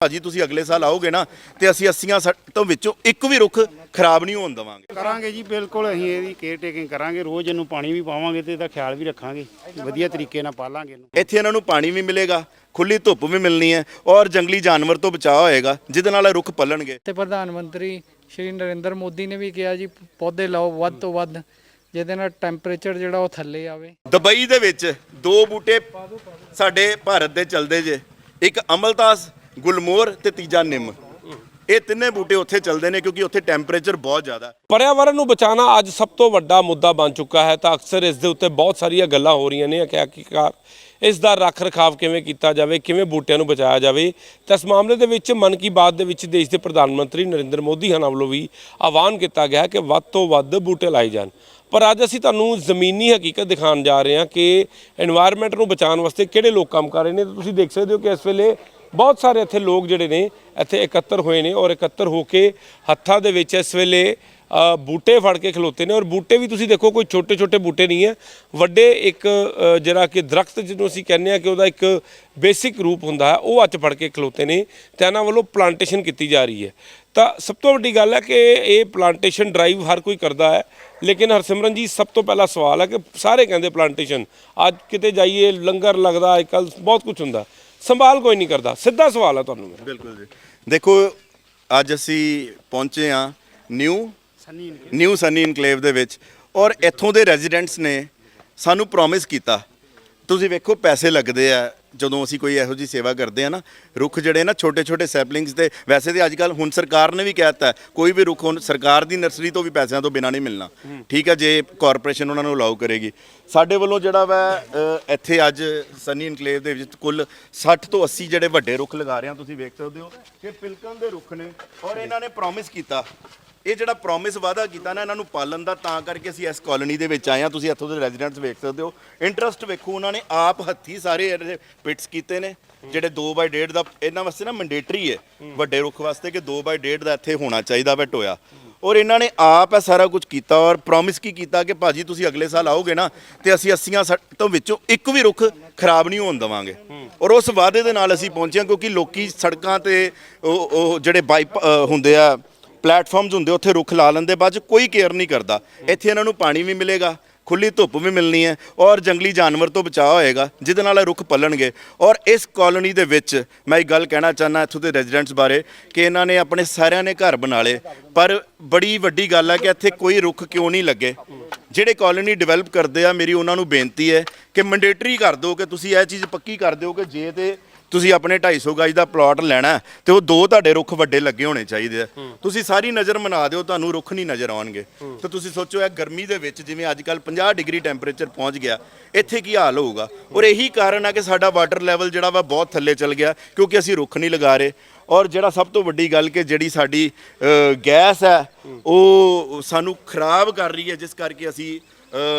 ਭਾਜੀ ਤੁਸੀਂ ਅਗਲੇ ਸਾਲ ਆਓਗੇ ਨਾ ਤੇ ਅਸੀਂ 80 ਤੋਂ ਵਿੱਚੋਂ ਇੱਕ ਵੀ ਰੁੱਖ ਖਰਾਬ ਨਹੀਂ ਹੋਣ ਦਵਾਂਗੇ। ਕਰਾਂਗੇ ਜੀ ਬਿਲਕੁਲ ਅਸੀਂ ਇਹਦੀ ਕੇਅਰ ਟੇਕਿੰਗ ਕਰਾਂਗੇ ਰੋਜ਼ ਇਹਨੂੰ ਪਾਣੀ ਵੀ ਪਾਵਾਂਗੇ ਤੇ ਇਹਦਾ ਖਿਆਲ ਵੀ ਰੱਖਾਂਗੇ ਵਧੀਆ ਤਰੀਕੇ ਨਾਲ ਪਾਲਾਂਗੇ ਇਹਨੂੰ। ਇੱਥੇ ਇਹਨਾਂ ਨੂੰ ਪਾਣੀ ਵੀ ਮਿਲੇਗਾ ਖੁੱਲੀ ਧੁੱਪ ਵੀ ਮਿਲਣੀ ਹੈ ਔਰ ਜੰਗਲੀ ਜਾਨਵਰ ਤੋਂ ਬਚਾਅ ਹੋਏਗਾ ਜਿਹਦੇ ਨਾਲ ਇਹ ਰੁੱਖ ਪਲਣਗੇ। ਤੇ ਪ੍ਰਧਾਨ ਮੰਤਰੀ ਸ਼੍ਰੀ ਨਰਿੰਦਰ ਮੋਦੀ ਨੇ ਵੀ ਕਿਹਾ ਜੀ ਪੌਦੇ ਲਾਓ ਵੱਧ ਤੋਂ ਵੱਧ ਜਿਹਦੇ ਨਾਲ ਟੈਂਪਰੇਚਰ ਜਿਹੜਾ ਉਹ ਥੱਲੇ ਆਵੇ। ਦੁਬਈ ਦੇ ਵਿੱਚ ਦੋ ਬੂਟੇ ਸਾਡੇ ਭਾਰਤ ਦੇ ਚੱਲਦੇ ਜੇ ਇੱਕ ਅਮਲਤਾਸ ਗੁਲਮੋਰ ਤੇ ਤੀਜਾ ਨਿੰਮ। ਇਹ ਤਿੰਨੇ ਬੂਟੇ ਉੱਥੇ ਚੱਲਦੇ ਨੇ ਕਿਉਂਕਿ ਉੱਥੇ ਟੈਂਪਰੇਚਰ ਬਹੁਤ ਜ਼ਿਆਦਾ ਪਰਿਆਵਰਨ ਨੂੰ ਬਚਾਉਣਾ ਅੱਜ ਸਭ ਤੋਂ ਵੱਡਾ ਮੁੱਦਾ ਬਣ ਚੁੱਕਾ ਹੈ। ਤਾਂ ਅਕਸਰ ਇਸ ਦੇ ਉੱਤੇ ਬਹੁਤ ਸਾਰੀਆਂ ਗੱਲਾਂ ਹੋ ਰਹੀਆਂ ਨੇ। ਕਿ ਆਖਿਰਕਾਰ ਇਸ ਦਾ ਰੱਖ ਰਖਾਵ ਕਿਵੇਂ ਕੀਤਾ ਜਾਵੇ, ਕਿਵੇਂ ਬੂਟਿਆਂ ਨੂੰ ਬਚਾਇਆ ਜਾਵੇ? ਤਾਂ ਇਸ ਮਾਮਲੇ ਦੇ ਵਿੱਚ ਮਨ ਕੀ ਬਾਤ ਦੇ ਵਿੱਚ ਦੇਸ਼ ਦੇ ਪ੍ਰਧਾਨ ਮੰਤਰੀ ਨਰਿੰਦਰ ਮੋਦੀ ਹਨ ਵੱਲੋਂ ਵੀ ਆਹਵਾਨ ਕੀਤਾ ਗਿਆ ਕਿ ਵੱਧ ਤੋਂ ਵੱਧ ਬੂਟੇ ਲਾਏ ਜਾਣ। ਪਰ ਅੱਜ ਅਸੀਂ ਤੁਹਾਨੂੰ ਜ਼ਮੀਨੀ ਹਕੀਕਤ ਦਿਖਾਉਣ ਜਾ ਰਹੇ ਹਾਂ ਕਿ এনवायरमेंट ਨੂੰ ਬਚਾਉਣ ਵਾਸਤੇ ਕਿਹੜੇ ਲੋਕ ਕੰਮ ਕਰ ਰਹੇ ਨੇ। ਤੁਸੀਂ ਦੇਖ ਸਕਦੇ ਹੋ ਕਿ ਇਸ ਵੇਲੇ ਬਹੁਤ ਸਾਰੇ ਇੱਥੇ ਲੋਕ ਜਿਹੜੇ ਨੇ ਇੱਥੇ ਇਕੱਤਰ ਹੋਏ ਨੇ ਔਰ ਇਕੱਤਰ ਹੋ ਕੇ ਹੱਥਾਂ ਦੇ ਵਿੱਚ ਇਸ ਵੇਲੇ ਬੂਟੇ ਫੜ ਕੇ ਖਲੋਤੇ ਨੇ ਔਰ ਬੂਟੇ ਵੀ ਤੁਸੀਂ ਦੇਖੋ ਕੋਈ ਛੋਟੇ ਛੋਟੇ ਬੂਟੇ ਨਹੀਂ ਹੈ। ਵੱਡੇ ਇੱਕ ਜਿਹੜਾ ਕਿ ਦਰਖਤ ਜਿਹਨੂੰ ਅਸੀਂ ਕਹਿੰਦੇ ਆ ਕਿ ਉਹਦਾ ਇੱਕ ਬੇਸਿਕ ਰੂਪ ਹੁੰਦਾ ਹੈ, ਉਹ ਅੱਜ ਫੜ ਕੇ ਖਲੋਤੇ ਨੇ ਤੇ ਇਹਨਾਂ ਵੱਲੋਂ ਪਲਾਂਟੇਸ਼ਨ ਕੀਤੀ ਜਾ ਰਹੀ ਹੈ। ਤਾਂ ਸਭ ਤੋਂ ਵੱਡੀ ਗੱਲ ਹੈ ਕਿ ਇਹ ਪਲਾਂਟੇਸ਼ਨ ਡਰਾਈਵ ਹਰ ਕੋਈ ਕਰਦਾ ਹੈ, ਲੇਕਿਨ ਹਰਸਿਮਰਨ ਜੀ, ਸਭ ਤੋਂ ਪਹਿਲਾ ਸਵਾਲ ਹੈ ਕਿ ਸਾਰੇ ਕਹਿੰਦੇ ਪਲਾਂਟੇਸ਼ਨ ਅੱਜ ਕਿਤੇ ਜਾਈਏ, ਲੰਗਰ ਲੱਗਦਾ, ਅੱਜ ਕੱਲ ਬਹੁਤ ਕੁਝ ਹੁੰਦਾ। ਸੰਭਾਲ ਕੋਈ ਨਹੀਂ ਕਰਦਾ, ਸਿੱਧਾ ਸਵਾਲ ਹੈ ਤੁਹਾਨੂੰ ਮੇਰਾ। ਬਿਲਕੁਲ ਜੀ। ਦੇਖੋ, ਅੱਜ ਅਸੀਂ ਪਹੁੰਚੇ ਆ new Sunny new Sunny enclave ਦੇ ਵਿੱਚ ਔਰ ਇੱਥੋਂ ਦੇ ਰੈਜ਼ੀਡੈਂਟਸ ਨੇ ਸਾਨੂੰ ਪ੍ਰੋਮਿਸ ਕੀਤਾ। ਤੁਸੀਂ ਵੇਖੋ, ਪੈਸੇ ਲੱਗਦੇ ਆ ਜਦੋਂ ਅਸੀਂ ਕੋਈ ਇਹੋ ਜੀ ਸੇਵਾ ਕਰਦੇ ਆ ਨਾ ਰੁੱਖ ਜਿਹੜੇ ਨਾ ਛੋਟੇ ਛੋਟੇ ਸੈਪਲਿੰਗਸ ਤੇ ਵੈਸੇ ਤੇ ਅੱਜ ਕੱਲ ਹੁਣ ਸਰਕਾਰ ਨੇ ਵੀ ਕਹਿਤਾ ਕੋਈ ਵੀ ਰੁੱਖ ਹੁਣ ਸਰਕਾਰ ਦੀ ਨਰਸਰੀ ਤੋਂ ਵੀ ਪੈਸਿਆਂ ਤੋਂ ਬਿਨਾਂ ਨਹੀਂ ਮਿਲਣਾ। ਠੀਕ ਹੈ ਜੇ ਕਾਰਪੋਰੇਸ਼ਨ ਉਹਨਾਂ ਨੂੰ ਅਲਾਉ ਕਰੇਗੀ। ਸਾਡੇ ਵੱਲੋਂ ਜਿਹੜਾ ਵਾ ਅ, ਇੱਥੇ ਅੱਜ ਸਨੀ ਇਨਕਲੇਵ ਦੇ ਵਿੱਚ ਕੁੱਲ 60 ਤੋਂ 80 ਜਿਹੜੇ ਵੱਡੇ ਰੁੱਖ ਲਗਾ ਰਹੇ ਆ ਤੁਸੀਂ ਵੇਖ ਸਕਦੇ ਹੋ ਕਿ ਪਿਲਕਨ ਦੇ ਰੁੱਖ ਨੇ ਔਰ ਇਹਨਾਂ ਨੇ ਪ੍ਰੋਮਿਸ ਕੀਤਾ। ਇਹ ਜਿਹੜਾ ਪ੍ਰੋਮਿਸ ਵਾਅਦਾ ਕੀਤਾ ਨਾ ਇਹਨਾਂ ਨੂੰ ਪਾਲਣ ਦਾ, ਤਾਂ ਕਰਕੇ ਅਸੀਂ ਇਸ ਕਾਲੋਨੀ ਦੇ ਵਿੱਚ ਆਏ ਆ ਤੁਸੀਂ ਇੱਥੋਂ ਦੇ ਰੈਜ਼ੀਡੈਂਟਸ ਵੇਖ ਸਕਦੇ ਹੋ। ਇੰਟਰਸਟ ਵੇਖੋ, ਉਹਨਾਂ ਨੇ ਆਪ ਹੱਥੀ ਸਾਰੇ ਪਿਟਸ ਕੀਤੇ ਨੇ, ਜਿਹੜੇ 2/1.5 ਦਾ, ਇਹਨਾਂ ਵਾਸਤੇ ਨਾ ਮੈਂਡੇਟਰੀ ਹੈ। ਵੱਡੇ ਰੁੱਖ ਵਾਸਤੇ ਕਿ 2/1.5 ਦਾ ਇੱਥੇ ਹੋਣਾ ਚਾਹੀਦਾ ਵਾ ਟੋਇਆ। ਔਰ ਇਹਨਾਂ ਨੇ ਆਪ ਹੈ ਸਾਰਾ ਕੁਝ ਕੀਤਾ ਔਰ ਪ੍ਰੋਮਿਸ ਕੀ ਕੀਤਾ ਕਿ ਭਾਜੀ ਤੁਸੀਂ ਅਗਲੇ ਸਾਲ ਆਓਗੇ ਨਾ, ਤੇ ਅਸੀਂ 80 ਤੋਂ ਵਿੱਚੋਂ ਇੱਕ ਵੀ ਰੁੱਖ ਖਰਾਬ ਨਹੀਂ ਹੋਣ ਦਵਾਂਗੇ। ਔਰ ਉਸ ਵਾਅਦੇ ਦੇ ਨਾਲ ਅਸੀਂ ਪਹੁੰਚੇ ਹਾਂ ਕਿਉਂਕਿ ਲੋਕੀ ਸੜਕਾਂ ਤੇ ਉਹ ਉਹ ਜਿਹੜੇ ਬਾਈਪ ਹੁੰਦੇ ਆ ਪਲੇਟਫਾਰਮਸ ਹੁੰਦੇ, ਉੱਥੇ ਰੁੱਖ ਲਾ ਲੈਂਦੇ, ਬਾਅਦ ਚ ਕੋਈ ਕੇਅਰ ਨਹੀਂ ਕਰਦਾ। ਇੱਥੇ ਇਹਨਾਂ ਨੂੰ ਪਾਣੀ ਵੀ ਮਿਲੇਗਾ, ਖੁੱਲੀ ਧੁੱਪ ਵੀ ਮਿਲਣੀ ਹੈ, ਔਰ ਜੰਗਲੀ ਜਾਨਵਰ ਤੋਂ ਬਚਾਅ ਹੋਏਗਾ, ਜਿਹਦੇ ਨਾਲ ਇਹ ਰੁੱਖ ਪੱਲਣਗੇ। ਔਰ ਇਸ ਕਾਲੋਨੀ ਦੇ ਵਿੱਚ ਮੈਂ ਇੱਕ ਗੱਲ ਕਹਿਣਾ ਚਾਹਨਾ ਇੱਥੋਂ ਦੇ ਰੈਜ਼ੀਡੈਂਟਸ ਬਾਰੇ, ਕਿ ਇਹਨਾਂ ਨੇ ਆਪਣੇ ਸਾਰਿਆਂ ਨੇ ਘਰ ਬਣਾ ਲਏ। ਪਰ ਬੜੀ ਵੱਡੀ ਗੱਲ ਹੈ ਕਿ ਇੱਥੇ ਕੋਈ ਰੁੱਖ ਕਿਉਂ ਨਹੀਂ ਲੱਗੇ? ਜਿਹੜੇ ਕਾਲੋਨੀ ਡਿਵੈਲਪ ਕਰਦੇ ਆ, ਮੇਰੀ ਉਹਨਾਂ ਨੂੰ ਬੇਨਤੀ ਹੈ ਕਿ ਮੈਂਡੇਟਰੀ ਕਰ ਦਿਓ ਕਿ ਤੁਸੀਂ ਇਹ ਚੀਜ਼ ਪੱਕੀ ਕਰ ਦਿਓ ਕਿ ਜੇ ਤੇ ਤੁਸੀਂ ਆਪਣੇ 250 ਗਜ ਦਾ ਪਲਾਟ ਲੈਣਾ ਤੇ ਉਹ ਦੋ ਤੁਹਾਡੇ ਰੁੱਖ ਵੱਡੇ ਲੱਗੇ ਹੋਣੇ ਚਾਹੀਦੇ ਆ। ਤੁਸੀਂ ਸਾਰੀ ਨਜ਼ਰ ਮਨਾ ਦਿਓ ਤੁਹਾਨੂੰ ਰੁੱਖ ਨਹੀਂ ਨਜ਼ਰ ਆਉਣਗੇ। ਤੇ ਤੁਸੀਂ ਸੋਚੋ ਇਹ ਗਰਮੀ ਦੇ ਵਿੱਚ ਜਿਵੇਂ ਅੱਜ ਕੱਲ 50 ਡਿਗਰੀ ਟੈਂਪਰੇਚਰ ਪਹੁੰਚ ਗਿਆ ਇੱਥੇ ਕੀ ਹਾਲ ਹੋਊਗਾ? ਔਰ ਇਹੀ ਕਾਰਨ ਹੈ ਕਿ ਸਾਡਾ ਵਾਟਰ ਲੈਵਲ ਜਿਹੜਾ ਵਾ ਬਹੁਤ ਥੱਲੇ ਚਲ ਗਿਆ ਕਿਉਂਕਿ ਅਸੀਂ ਰੁੱਖ ਨਹੀਂ ਲਗਾ ਰਹੇ। ਔਰ ਜਿਹੜਾ ਸਭ ਤੋਂ ਵੱਡੀ ਗੱਲ ਕਿ ਜਿਹੜੀ ਸਾਡੀ ਗੈਸ ਹੈ। ਉਹ ਸਾਨੂੰ ਖਰਾਬ ਕਰ ਰਹੀ ਹੈ ਜਿਸ ਕਰਕੇ ਅਸੀਂ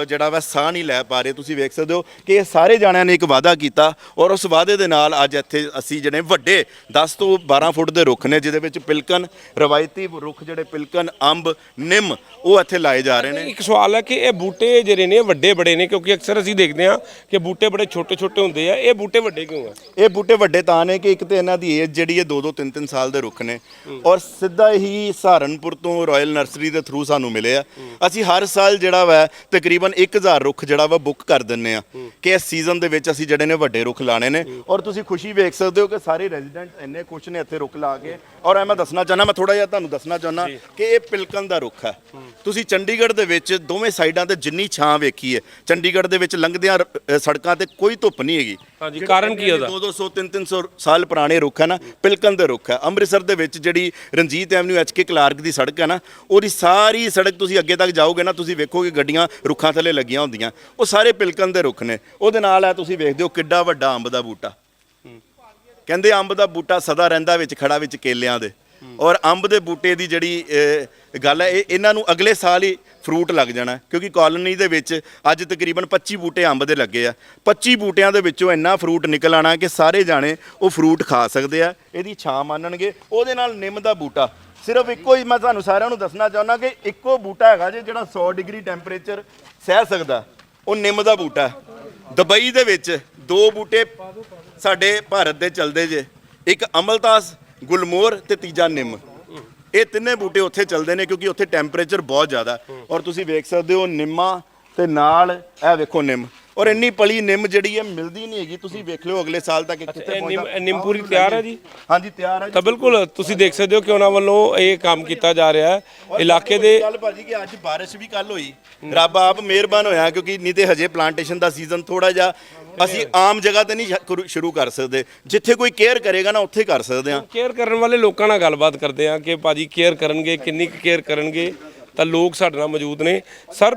ਜਿਹੜਾ ਵਾ ਸਾਹ ਨਹੀਂ ਲੈ ਪਾ ਰਹੇ ਤੁਸੀਂ ਵੇਖ ਸਕਦੇ ਹੋ ਕਿ ਇਹ ਸਾਰੇ ਜਾਣਿਆਂ ਨੇ ਇੱਕ ਵਾਅਦਾ ਕੀਤਾ ਔਰ ਉਸ ਵਾਅਦੇ ਦੇ ਨਾਲ ਅੱਜ ਇੱਥੇ ਅਸੀਂ ਜਿਹੜੇ ਵੱਡੇ 10 ਤੋਂ 12 ਫੁੱਟ ਦੇ ਰੁੱਖ ਨੇ ਜਿਹਦੇ ਵਿੱਚ ਪਿਲਕਨ ਰਵਾਇਤੀ ਰੁੱਖ ਜਿਹੜੇ ਪਿਲਕਨ ਅੰਬ ਨਿੰਮ ਉਹ ਇੱਥੇ ਲਾਏ ਜਾ ਰਹੇ ਨੇ। ਇੱਕ ਸਵਾਲ ਹੈ ਕਿ ਇਹ ਬੂਟੇ ਜਿਹੜੇ ਨੇ ਵੱਡੇ ਬੜੇ ਨੇ ਕਿਉਂਕਿ ਅਕਸਰ ਅਸੀਂ ਦੇਖਦੇ ਹਾਂ ਕਿ ਬੂਟੇ ਬੜੇ ਛੋਟੇ ਛੋਟੇ ਹੁੰਦੇ ਆ ਇਹ ਬੂਟੇ ਵੱਡੇ ਕਿਉਂ ਆ? ਇਹ ਬੂਟੇ ਵੱਡੇ ਤਾਂ ਨੇ ਕਿ ਇੱਕ ਤੇ ਇਹਨਾਂ ਦੀ ਏਜ ਜਿਹੜੀ ਹੈ 2-2 3-3 ਸਾਲ ਦੇ ਰੁੱਖ ਨੇ। ਔਰ ਸਿੱਧਾ ਹੀ ਸਹਾਰਨਪੁਰ ਤੋਂ ਰਾਇਲ ਨਰਸਰੀ ਦੇ ਥਰੂ ਸਾਨੂੰ ਮਿਲੇ ਆ। ਅਸੀਂ ਹਰ ਸਾਲ ਜਿਹੜਾ ਵਾ ਤਕਰੀਬਨ 1000 ਰੁੱਖ ਜਿਹੜਾ ਵਾ ਬੁੱਕ ਕਰ ਦਿੰਨੇ ਆ ਕਿ ਇਸ ਸੀਜ਼ਨ ਦੇ ਵਿੱਚ ਅਸੀਂ ਜਿਹੜੇ ਨੇ ਵੱਡੇ ਰੁੱਖ ਲਾਣੇ ਨੇ। ਔਰ ਤੁਸੀਂ ਖੁਸ਼ੀ ਵੇਖ ਸਕਦੇ ਹੋ ਕਿ ਸਾਰੇ ਰੈਜ਼ੀਡੈਂਟ ਇੰਨੇ ਖੁਸ਼ ਨੇ ਇੱਥੇ ਰੁੱਖ ਲਾ ਕੇ। ਔਰ ਐ ਮੈਂ ਦੱਸਣਾ ਚਾਹਨਾ ਮੈਂ ਥੋੜਾ ਜਿਹਾ ਤੁਹਾਨੂੰ ਦੱਸਣਾ ਚਾਹਨਾ ਕਿ ਇਹ ਪਿਲਕਨ ਦਾ ਰੁੱਖ ਹੈ। ਤੁਸੀਂ ਚੰਡੀਗੜ੍ਹ ਦੇ ਵਿੱਚ ਦੋਵੇਂ ਸਾਈਡਾਂ ਤੇ ਜਿੰਨੀ ਛਾਂ ਵੇਖੀ ਹੈ ਚੰਡੀਗੜ੍ਹ ਦੇ ਵਿੱਚ ਲੰਘਦਿਆਂ ਰ- ਅ, ਸੜਕਾਂ ਤੇ ਕੋਈ ਧੁੱਪ ਨਹੀਂ ਹੈਗੀ। ਹਾਂਜੀ ਕਾਰਨ ਕੀ ਉਹਦਾ? 200 300 ਸਾਲ ਪੁਰਾਣੇ ਰੁੱਖ ਹੈ ਨਾ ਪਿਲਕਨ ਦੇ ਰੁੱਖ ਹੈ। ਅੰਮ੍ਰਿਤਸਰ ਦੇ ਵਿੱਚ ਜਿਹੜੀ Ranjit avenue H K Clark ਦੀ ਸੜਕ ਹੈ ਨਾ ਉਹਦੀ ਸਾਰੀ ਸੜਕ ਤੁਸੀਂ ਅੱਗੇ ਤੱਕ ਜਾਓਗੇ ਨਾ ਤੁਸੀਂ ਵੇਖੋਗੇ ਗੱਡੀਆਂ ਰੁੱਖਾਂ ਥੱਲੇ ਲੱਗੀਆਂ ਹੁੰਦੀਆਂ। ਉਹ ਸਾਰੇ ਪਿਲਕਨ ਦੇ ਰੁੱਖ ਨੇ। ਉਹਦੇ ਨਾਲ ਹੈ ਤੁਸੀਂ ਵੇਖਦੇ ਹੋ ਕਿੱਡਾ ਵੱਡਾ ਅੰਬ ਦਾ ਬੂਟਾ। ਕਹਿੰਦੇ ਅੰਬ ਦਾ ਬੂਟਾ ਸਦਾ ਰਹਿੰਦਾ ਵਿੱਚ, ਖੜਾ ਵਿੱਚ ਕੇਲਿਆਂ ਦੇ। ਔਰ ਅੰਬ ਦੇ ਬੂਟੇ ਦੀ ਜਿਹੜੀ ਗੱਲ ਹੈ, ਇਹ ਇਹਨਾਂ ਨੂੰ ਅਗਲੇ ਸਾਲ ਹੀ ਫਰੂਟ ਲੱਗ ਜਾਣਾ ਕਿਉਂਕਿ ਕਾਲੋਨੀ ਦੇ ਵਿੱਚ ਅੱਜ ਤਕਰੀਬਨ 25 ਬੂਟੇ ਅੰਬ ਦੇ ਲੱਗੇ ਆ। 25 ਬੂਟਿਆਂ ਦੇ ਵਿੱਚੋਂ ਇੰਨਾ ਫਰੂਟ ਨਿਕਲ ਆਣਾ ਕਿ ਸਾਰੇ ਜਾਣੇ ਉਹ ਫਰੂਟ ਖਾ ਸਕਦੇ ਆ। ਇਹਦੀ ਛਾਂ ਮਾਨਣਗੇ। ਉਹਦੇ ਨਾਲ ਨਿੰਮ ਦਾ ਬੂਟਾ। ਸਿਰਫ ਇੱਕੋ ਹੀ ਮੈਂ ਤੁਹਾਨੂੰ ਸਾਰਿਆਂ ਨੂੰ ਦੱਸਣਾ ਚਾਹੁੰਦਾ ਕਿ ਇੱਕੋ ਬੂਟਾ ਹੈਗਾ ਜੇ ਜਿਹੜਾ 100 ਡਿਗਰੀ ਟੈਂਪਰੇਚਰ ਸਹਿ ਸਕਦਾ। ਉਹ ਨਿੰਮ ਦਾ ਬੂਟਾ ਦੁਬਈ ਦੇ ਵਿੱਚ ਦੋ ਬੂਟੇ ਸਾਡੇ ਭਾਰਤ ਦੇ ਚੱਲਦੇ ਜੇ, ਇੱਕ ਅਮਲਤਾਸ ਗੁਲਮੋਰ ਤੇ ਤੀਜਾ ਨਿੰਮ। ਇਹ ਤਿੰਨੇ ਬੂਟੇ ਉੱਥੇ ਚੱਲਦੇ ਨੇ ਕਿਉਂਕਿ ਉੱਥੇ ਟੈਂਪਰੇਚਰ ਬਹੁਤ ਜ਼ਿਆਦਾ। ਔਰ ਤੁਸੀਂ ਵੇਖ ਸਕਦੇ ਹੋ ਨਿੰਮਾਂ ਤੇ ਨਾਲ, ਇਹ ਵੇਖੋ ਨਿੰਮ। ਔਰ ਇੰਨੀ ਪਲੀ ਨਿੰਮ ਜਿਹੜੀ ਹੈ ਮਿਲਦੀ ਨਹੀਂ ਹੈਗੀ। ਤੁਸੀਂ ਵੇਖ ਲਿਓ ਅਗਲੇ ਸਾਲ ਤੱਕ ਇਹ ਕਿੱਥੇ ਪਹੁੰਚਦਾ। ਨਿੰਮ ਪੂਰੀ ਤਿਆਰ ਹੈ ਜੀ? ਹਾਂਜੀ ਤਿਆਰ ਹੈ ਤਾਂ ਬਿਲਕੁਲ ਤੁਸੀਂ ਦੇਖ ਸਕਦੇ ਹੋ ਕਿ ਉਹਨਾਂ ਵੱਲੋਂ ਇਹ ਕੰਮ ਕੀਤਾ ਜਾ ਰਿਹਾ ਹੈ। ਇਲਾਕੇ ਦੇ ਗੱਲ ਭਾਜੀ ਕਿ ਅੱਜ ਬਾਰਿਸ਼ ਵੀ ਕੱਲ ਹੋਈ। ਰੱਬ ਆਪ ਮਿਹਰਬਾਨ ਹੋਇਆ ਕਿਉਂਕਿ ਨਹੀਂ ਤੇ ਹਜੇ ਪਲਾਂਟੇਸ਼ਨ ਦਾ ਸੀਜ਼ਨ ਥੋੜਾ ਜਿਹਾ ਅਸੀਂ ਆਮ ਜਗ੍ਹਾ ਤੇ ਨਹੀਂ ਸ਼ੁਰੂ ਕਰ ਸਕਦੇ। ਜਿੱਥੇ ਕੋਈ ਕੇਅਰ ਕਰੇਗਾ ਨਾ ਉੱਥੇ ਕਰ ਸਕਦੇ ਹਾਂ। ਕੇਅਰ ਕਰਨ ਵਾਲੇ ਲੋਕਾਂ ਨਾਲ ਗੱਲਬਾਤ ਕਰਦੇ ਆ ਕਿ ਭਾਜੀ ਕੇਅਰ ਕਰਨਗੇ ਕਿੰਨੀ ਕੇਅਰ ਕਰਨਗੇ। ਤਾਂ ਲੋਕ ਸਾਡੇ ਨਾਲ ਮੌਜੂਦ ਨੇ। ਸਰ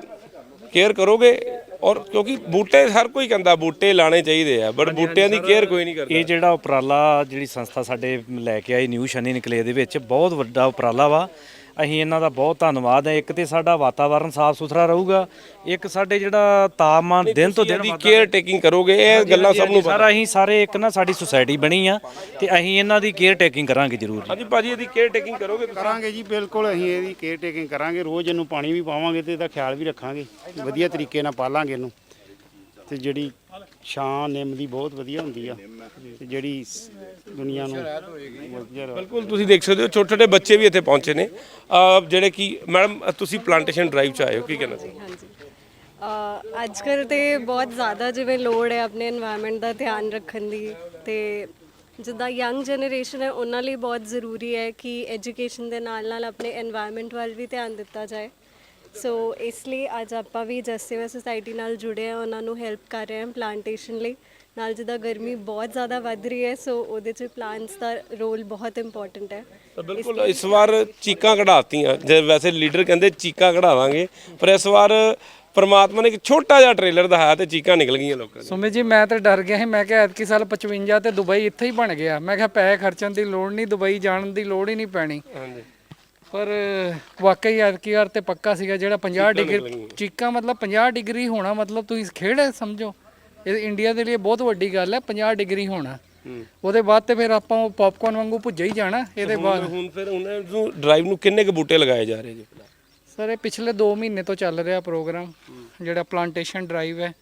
ਕੇਅਰ ਕਰੋਗੇ? ਔਰ ਕਿਉਂਕਿ ਬੂਟੇ ਹਰ ਕੋਈ ਕਹਿੰਦਾ ਬੂਟੇ ਲਾਣੇ ਚਾਹੀਦੇ ਆ ਬਟ ਬੂਟਿਆਂ ਦੀ ਕੇਅਰ ਕੋਈ ਨਹੀਂ ਕਰਦਾ। ਇਹ ਜਿਹੜਾ ਉਪਰਾਲਾ ਜਿਹੜੀ ਸੰਸਥਾ ਸਾਡੇ ਲੈ ਕੇ ਆਈ ਨਿਊ ਸ਼ਨੀ ਨਿਕਲੇ ਦੇ ਵਿੱਚ ਬਹੁਤ ਵੱਡਾ ਉਪਰਾਲਾ ਵਾ। ਅਸੀਂ ਇਹਨਾਂ ਦਾ ਬਹੁਤ ਧੰਨਵਾਦ ਹੈ। ਇੱਕ ਤੇ ਸਾਡਾ ਵਾਤਾਵਰਣ ਸਾਫ਼ ਸੁਥਰਾ ਰਹੂਗਾ ਇੱਕ ਸਾਡੇ ਜਿਹੜਾ ਤਾਪਮਾਨ ਦਿਨ ਤੋਂ ਦਿਨ ਦੀ ਕੇਅਰ ਟੇਕਿੰਗ ਕਰੋਗੇ ਇਹ ਗੱਲਾਂ ਸਭ ਨੂੰ ਸਾਰਾ ਅਸੀਂ ਸਾਰੇ ਇੱਕ ਨਾ ਸਾਡੀ ਸੁਸਾਇਟੀ ਬਣੀ ਆ ਤੇ ਅਸੀਂ ਇਹਨਾਂ ਦੀ ਕੇਅਰ ਟੇਕਿੰਗ ਕਰਾਂਗੇ ਜ਼ਰੂਰ ਜੀ। ਹਾਂਜੀ ਭਾਜੀ ਇਹਦੀ ਕੇਅਰ ਟੇਕਿੰਗ ਕਰੋਗੇ? ਕਰਾਂਗੇ ਜੀ ਬਿਲਕੁਲ ਅਸੀਂ ਇਹਦੀ ਕੇਅਰ ਟੇਕਿੰਗ ਕਰਾਂਗੇ। ਰੋਜ਼ ਇਹਨੂੰ ਪਾਣੀ ਵੀ ਪਾਵਾਂਗੇ ਤੇ ਇਹਦਾ ਖਿਆਲ ਵੀ ਰੱਖਾਂਗੇ ਵਧੀਆ ਤਰੀਕੇ ਨਾਲ ਪਾਲਾਂਗੇ ਇਹਨੂੰ। ਤੇ ਜਿਹੜੀ ਛਾਂ ਨਿੰਮ ਦੀ ਬਹੁਤ ਵਧੀਆ ਹੁੰਦੀ ਆ। ਤੇ ਜਿਹੜੀ ਦੁਨੀਆ ਨੂੰ ਬਿਲਕੁਲ ਤੁਸੀਂ ਦੇਖ ਸਕਦੇ ਹੋ ਛੋਟੇ ਛੋਟੇ ਬੱਚੇ ਵੀ ਇੱਥੇ ਪਹੁੰਚੇ ਨੇ। ਜਿਹੜੇ ਕਿ ਮੈਡਮ ਤੁਸੀਂ ਪਲਾਂਟੇਸ਼ਨ ਡਰਾਈਵ 'ਚ ਆਏ ਹੋ ਕੀ ਕਹਿਣਾ ਚਾਹੁੰਦੇ ਅੱਜ ਕੱਲ੍ਹ ਤੇ ਬਹੁਤ ਜ਼ਿਆਦਾ ਜਿਵੇਂ ਲੋੜ ਹੈ ਆਪਣੇ এনवायरमेंट ਦਾ ਧਿਆਨ ਰੱਖਣ ਦੀ ਤੇ ਜਿੱਦਾਂ ਯੰਗ ਜਨਰੇਸ਼ਨ ਹੈ ਉਹਨਾਂ ਲਈ ਬਹੁਤ ਜ਼ਰੂਰੀ ਹੈ ਕਿ ਐਜੂਕੇਸ਼ਨ ਦੇ ਨਾਲ ਨਾਲ ਆਪਣੇ এনवायरमेंट ਵੱਲ ਵੀ ਧਿਆਨ ਦਿੱਤਾ ਜਾਏ। ਸੋ ਇਸ ਲਈ ਅੱਜ ਆਪਾਂ ਵੀ ਜਸ ਸੇਵਾ ਸੁਸਾਇਟੀ ਨਾਲ ਜੁੜੇ ਆ ਉਹਨਾਂ ਨੂੰ ਹੈਲਪ ਕਰ ਰਹੇ ਹਾਂ ਪਲਾਂਟੇਸ਼ਨ ਲਈ। ਨਾਲ ਜਿੱਦਾਂ ਗਰਮੀ ਬਹੁਤ ਜ਼ਿਆਦਾ ਵੱਧ ਰਹੀ ਹੈ ਸੋ ਉਹਦੇ 'ਚ ਪਲਾਂਟਸ ਦਾ ਰੋਲ ਬਹੁਤ ਇੰਪੋਰਟੈਂਟ ਹੈ। ਤਾਂ ਬਿਲਕੁਲ ਇਸ ਵਾਰ ਚੀਕਾਂ ਕਢਾਤੀਆਂ। ਜੇ ਵੈਸੇ ਲੀਡਰ ਕਹਿੰਦੇ ਚੀਕਾਂ ਕਢਾਵਾਂਗੇ ਪਰ ਇਸ ਵਾਰ ਪਰਮਾਤਮਾ ਨੇ ਇੱਕ ਛੋਟਾ ਜਿਹਾ ਟ੍ਰੇਲਰ ਦਿਖਾਇਆ ਤੇ ਚੀਕਾਂ ਨਿਕਲ ਗਈਆਂ ਲੋਕਾਂ ਦੀਆਂ। ਸੁਮਿਤ ਜੀ ਮੈਂ ਤਾਂ ਡਰ ਗਿਆ ਸੀ। ਮੈਂ ਕਿਹਾ ਐਤਕੀ ਸਾਲ 55 ਤੇ ਦੁਬਈ ਇੱਥੇ ਹੀ ਬਣ ਗਿਆ। ਮੈਂ ਕਿਹਾ ਪੈਸੇ ਖਰਚਣ ਦੀ ਲੋੜ ਨਹੀਂ ਦੁਬਈ ਜਾਣ ਦੀ ਲੋੜ ਹੀ ਨਹੀਂ ਪੈਣੀ। ਹਾਂਜੀ। ਪਰ ਵਾਕਈ ਐਤਕੀ ਵਾਰ ਤੇ ਪੱਕਾ ਸੀਗਾ ਜਿਹੜਾ 50 ਡਿਗਰੀ ਚੀਕਾ ਮਤਲਬ 50 ਡਿਗਰੀ ਹੋਣਾ ਮਤਲਬ ਤੁਸੀਂ ਖੇਡ ਸਮਝੋ। ਇਹ ਇੰਡੀਆ ਦੇ ਲਈ ਬਹੁਤ ਵੱਡੀ ਗੱਲ ਹੈ 50 ਡਿਗਰੀ ਹੋਣਾ। ਉਹਦੇ ਬਾਅਦ ਤੇ ਫਿਰ ਆਪਾਂ ਉਹ ਪੌਪਕਾਰਨ ਵਾਂਗੂ ਭੁੱਜੇ ਹੀ ਜਾਣਾ ਇਹਦੇ ਬਾਅਦ। ਹੁਣ ਫਿਰ ਉਹਨਾਂ ਨੂੰ ਡਰਾਈਵ ਨੂੰ ਕਿੰਨੇ ਕੁ ਬੂਟੇ ਲਗਾਏ ਜਾ ਰਹੇ ਜੀ? ਸਰ ਇਹ ਪਿਛਲੇ 2 ਮਹੀਨੇ ਤੋਂ ਚੱਲ ਰਿਹਾ ਪ੍ਰੋਗਰਾਮ ਜਿਹੜਾ ਪਲਾਂਟੇਸ਼ਨ ਡਰਾਈਵ ਹੈ।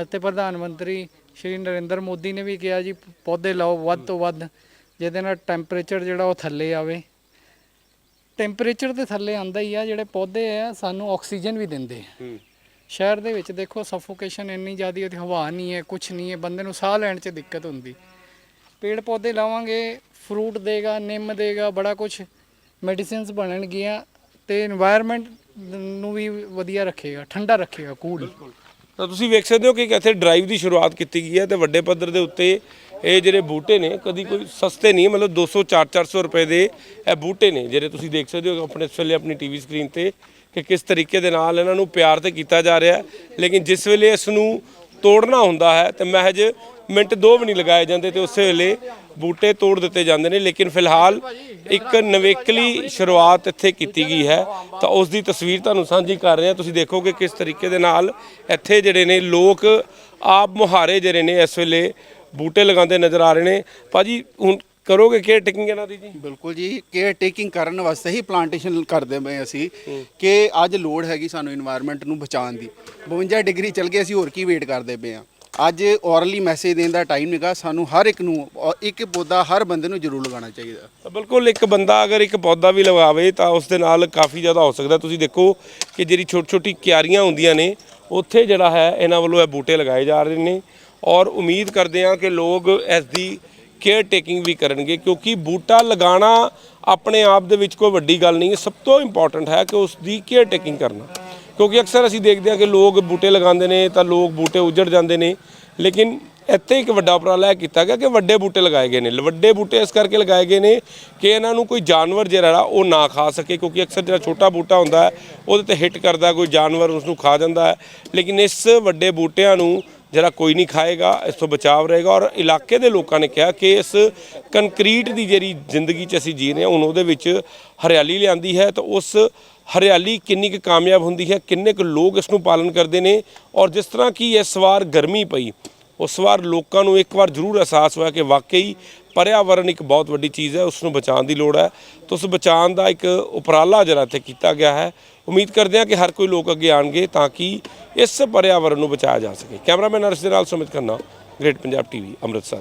ਅੱਜ ਤੇ ਪ੍ਰਧਾਨ ਮੰਤਰੀ ਸ਼੍ਰੀ ਨਰਿੰਦਰ ਮੋਦੀ ਨੇ ਵੀ ਕਿਹਾ ਜੀ ਪੌਦੇ ਲਾਓ ਵੱਧ ਤੋਂ ਵੱਧ ਜਿਹਦੇ ਨਾਲ ਟੈਂਪਰੇਚਰ ਜਿਹੜਾ ਉਹ ਥੱਲੇ ਆਵੇ। ਟੈਂਪਰੇਚਰ ਦੇ ਥੱਲੇ ਆਂਦਾ ਹੀ ਆ ਜਿਹੜੇ ਪੌਦੇ ਆ ਸਾਨੂੰ ਆਕਸੀਜਨ ਵੀ ਦਿੰਦੇ ਆ। ਸ਼ਹਿਰ ਦੇ ਵਿੱਚ ਦੇਖੋ ਸਫੋਕੇਸ਼ਨ ਇੰਨੀ ਜ਼ਿਆਦੀ ਉਹਦੀ ਹਵਾ ਨਹੀਂ ਹੈ ਕੁਝ ਨਹੀਂ ਹੈ ਬੰਦੇ ਨੂੰ ਸਾਹ ਲੈਣ 'ਚ ਦਿੱਕਤ ਹੁੰਦੀ। ਪੇੜ ਪੌਦੇ ਲਾਵਾਂਗੇ ਫਰੂਟ ਦੇਗਾ ਨਿੰਮ ਦੇਗਾ ਬੜਾ ਕੁਝ ਮੈਡੀਸਿਨਸ ਬਣਨਗੀਆਂ ਤੇ এনवायरमेंट ਨੂੰ ਵੀ ਵਧੀਆ ਰੱਖੇਗਾ ਠੰਡਾ ਰੱਖੇਗਾ ਕੂਲ ਤਾਂ ਤੁਸੀਂ ਵੇਖ ਸਕਦੇ ਹੋ ਕਿ ਇੱਥੇ ਡਰਾਈਵ ਦੀ ਸ਼ੁਰੂਆਤ ਕੀਤੀ ਗਈ ਹੈ ਤੇ ਵੱਡੇ ਪੱਧਰ ਦੇ ਉੱਤੇ ਇਹ ਜਿਹੜੇ ਬੂਟੇ ਨੇ, ਕਦੀ ਕੋਈ ਸਸਤੇ ਨਹੀਂ, ਮਤਲਬ 200 400 ਰੁਪਏ ਦੇ ਇਹ ਬੂਟੇ ਨੇ, ਜਿਹੜੇ ਤੁਸੀਂ ਦੇਖ ਸਕਦੇ ਹੋ ਆਪਣੇ ਇਸ ਵੇਲੇ ਆਪਣੀ ਟੀਵੀ ਸਕਰੀਨ ਤੇ ਕਿ ਕਿਸ ਤਰੀਕੇ ਦੇ ਨਾਲ ਇਹਨਾਂ ਨੂੰ ਪਿਆਰ ਤੇ ਕੀਤਾ ਜਾ ਰਿਹਾ ਲੇਕਿਨ ਜਿਸ ਵੇਲੇ ਇਸ ਨੂੰ ਤੋੜਨਾ ਹੁੰਦਾ ਹੈ, ਤੇ ਮਹਿਜ ਮਿੰਟ ਦੋ ਵੀ ਨਹੀਂ ਲਗਾਏ ਜਾਂਦੇ ਤੇ ਉਸੇ ਵੇਲੇ ਬੂਟੇ ਤੋੜ ਦਿੱਤੇ ਜਾਂਦੇ ਨੇ। ਲੇਕਿਨ ਫਿਲਹਾਲ ਇੱਕ ਨਵੇਕਲੀ ਸ਼ੁਰੂਆਤ ਇੱਥੇ ਕੀਤੀ ਗਈ ਹੈ। ਤਾਂ ਉਸ ਦੀ ਤਸਵੀਰ ਤੁਹਾਨੂੰ ਸਾਂਝੀ ਕਰ ਰਹੇ ਹਾਂ। ਤੁਸੀਂ ਦੇਖੋਗੇ ਕਿਸ ਤਰੀਕੇ ਦੇ ਨਾਲ ਇੱਥੇ ਜਿਹੜੇ ਨੇ ਲੋਕ ਆਪ ਮੁਹਾਰੇ ਜਿਹੜੇ ਨੇ ਇਸ ਵੇਲੇ ਬੂਟੇ ਲਗਾਉਂਦੇ ਨਜ਼ਰ ਆ ਰਹੇ ਨੇ। ਭਾਜੀ ਹੁਣ ਕਰੋਗੇ ਕੇਅਰ ਟੇਕਿੰਗ ਇਹਨਾਂ ਦੀ ਜੀ? ਬਿਲਕੁਲ ਜੀ ਕੇਅਰ ਟੇਕਿੰਗ ਕਰਨ ਵਾਸਤੇ ਹੀ ਪਲਾਂਟੇਸ਼ਨ ਕਰਦੇ ਪਏ ਅਸੀਂ ਕਿ ਅੱਜ ਲੋੜ ਹੈਗੀ ਸਾਨੂੰ এনवायरमेंट ਨੂੰ ਬਚਾਉਣ ਦੀ। 52 ਡਿਗਰੀ ਚੱਲ ਗਏ ਅਸੀਂ ਹੋਰ ਕੀ ਵੇਟ ਕਰਦੇ ਪਏ ਆ ਅੱਜ ਔਰਲੀ ਮੈਸੇਜ ਦੇਣ ਦਾ ਟਾਈਮ ਹੈਗਾ ਸਾਨੂੰ ਹਰ ਇੱਕ ਨੂੰ ਇੱਕ ਪੌਦਾ ਹਰ ਬੰਦੇ ਨੂੰ ਜ਼ਰੂਰ ਲਗਾਉਣਾ ਚਾਹੀਦਾ। ਬਿਲਕੁਲ ਇੱਕ ਬੰਦਾ ਅਗਰ ਇੱਕ ਪੌਦਾ ਵੀ ਲਗਾਵੇ ਤਾਂ ਉਸ ਦੇ ਨਾਲ ਕਾਫੀ ਜ਼ਿਆਦਾ ਹੋ ਸਕਦਾ। ਤੁਸੀਂ ਦੇਖੋ ਕਿ ਜਿਹੜੀ ਛੋਟੀ ਛੋਟੀ ਕਿਆਰੀਆਂ ਹੁੰਦੀਆਂ ਨੇ ਉੱਥੇ ਜਿਹੜਾ ਹੈ ਇਹਨਾਂ ਵੱਲੋਂ ਇਹ ਬੂਟੇ ਲਗਾਏ ਜਾ ਰਹੇ ਨੇ। ਔਰ ਉਮੀਦ ਕਰਦੇ ਹਾਂ ਕਿ ਲੋਕ ਇਸ ਦੀ ਕੇਅਰ ਟੇਕਿੰਗ ਵੀ ਕਰਨਗੇ, ਕਿਉਂਕਿ ਬੂਟਾ ਲਗਾਉਣਾ ਆਪਣੇ ਆਪ ਦੇ ਵਿੱਚ ਕੋਈ ਵੱਡੀ ਗੱਲ ਨਹੀਂ ਹੈ ਸਭ ਤੋਂ ਇੰਪੋਰਟੈਂਟ ਹੈ ਕਿ ਉਸ ਦੀ ਕੇਅਰ ਟੇਕਿੰਗ ਕਰਨਾ। ਕਿਉਂਕਿ ਅਕਸਰ ਅਸੀਂ ਦੇਖਦੇ ਹਾਂ ਕਿ ਲੋਕ ਬੂਟੇ ਲਗਾਉਂਦੇ ਨੇ ਤਾਂ ਲੋਕ ਬੂਟੇ ਉਜੜ ਜਾਂਦੇ ਨੇ, ਲੇਕਿਨ ਇੱਥੇ ਇੱਕ ਵੱਡਾ ਉਪਰਾਲਾ ਇਹ ਕੀਤਾ ਗਿਆ ਕਿ ਵੱਡੇ ਬੂਟੇ ਲਗਾਏ ਗਏ ਨੇ। ਵੱਡੇ ਬੂਟੇ ਇਸ ਕਰਕੇ ਲਗਾਏ ਗਏ ਨੇ ਕਿ ਇਹਨਾਂ ਨੂੰ ਕੋਈ ਜਾਨਵਰ ਜਿਹੜਾ ਉਹ ਨਾ ਖਾ ਸਕੇ, ਕਿਉਂਕਿ ਅਕਸਰ ਜਿਹੜਾ ਛੋਟਾ ਬੂਟਾ ਹੁੰਦਾ ਉਹਦੇ ਤੇ ਹਿੱਟ ਕਰਦਾ ਕੋਈ ਜਾਨਵਰ ਉਸ ਨੂੰ ਖਾ ਜਾਂਦਾ ਹੈ। ਲੇਕਿਨ ਇਸ ਵੱਡੇ ਬੂਟਿਆਂ ਨੂੰ ਜਿਹੜਾ ਕੋਈ ਨਹੀਂ ਖਾਏਗਾ, ਇਸ ਤੋਂ ਬਚਾਵ ਰਹੇਗਾ ਔਰ ਇਲਾਕੇ ਦੇ ਲੋਕਾਂ ਨੇ ਕਿਹਾ ਕਿ ਇਸ ਕੰਕਰੀਟ ਦੀ ਜਿਹੜੀ ਜ਼ਿੰਦਗੀ 'ਚ ਅਸੀਂ ਜੀ ਰਹੇ ਹਾਂ, ਹੁਣ ਉਹਦੇ ਵਿੱਚ ਹਰਿਆਲੀ ਲਿਆਂਦੀ ਹੈ ਤਾਂ ਉਸ ਹਰਿਆਲੀ ਕਿੰਨੀ ਕੁ ਕਾਮਯਾਬ ਹੁੰਦੀ ਹੈ, ਕਿੰਨੇ ਕੁ ਲੋਕ ਇਸ ਨੂੰ ਪਾਲਣ ਕਰਦੇ ਨੇ ਔਰ ਜਿਸ ਤਰ੍ਹਾਂ ਕਿ ਇਸ ਵਾਰ ਗਰਮੀ ਪਈ ਉਸ ਵਾਰ ਲੋਕਾਂ ਨੂੰ ਇੱਕ ਵਾਰ ਜ਼ਰੂਰ ਅਹਿਸਾਸ ਹੋਇਆ ਕਿ ਵਾਕਈ ਪਰਿਆਵਰਣ ਇੱਕ ਬਹੁਤ ਵੱਡੀ ਚੀਜ਼ ਹੈ ਉਸ ਨੂੰ ਬਚਾਉਣ ਦੀ ਲੋੜ ਹੈ। ਤਾਂ ਉਸ ਬਚਾਉਣ ਦਾ ਇੱਕ ਉਪਰਾਲਾ ਜਿਹੜਾ ਇੱਥੇ ਕੀਤਾ ਗਿਆ ਹੈ। ਉਮੀਦ ਕਰਦੇ ਹਾਂ ਕਿ ਹਰ ਕੋਈ ਲੋਕ ਅੱਗੇ ਆਣਗੇ ਤਾਂ ਕਿ ਇਸ ਪਰਿਆਵਰਣ ਨੂੰ ਬਚਾਇਆ ਜਾ ਸਕੇ। ਕੈਮਰਾਮੈਨ ਅਰਸ਼ ਦੇ ਨਾਲ ਸੁਮਿਤ ਖੰਨਾ, ਗ੍ਰੇਟ ਪੰਜਾਬ ਟੀਵੀ, ਅੰਮ੍ਰਿਤਸਰ।